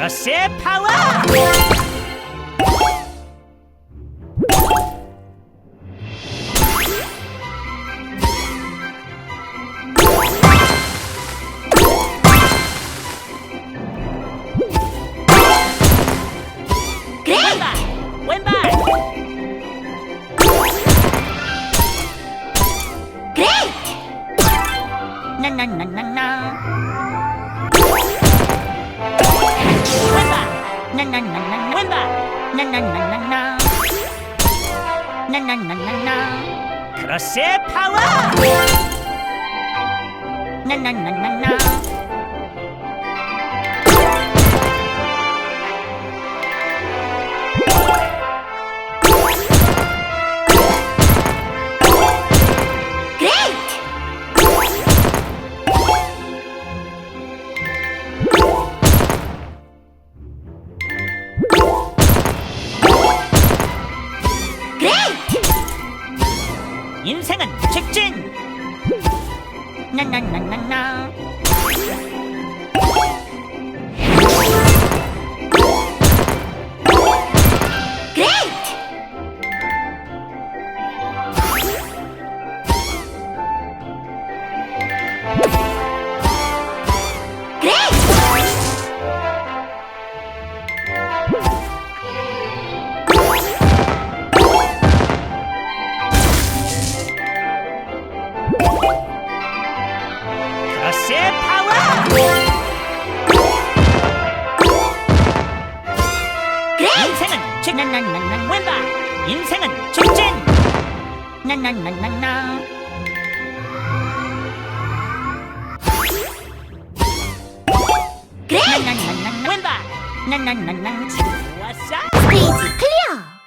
크로스의 파워! 왼발! 왼발! 나나나나나 왼발! 나 나나나나 왼발! 나나나나나 나나나나나 크로스의 파워! 나나나나나 인생은 직진! 나나나나나 크로스의 파워! 인생은 직 나나나나 왼발 인생은 직진 나나나나나 나나나나 왼발 나나나나 좋았어 스테이지 클리어!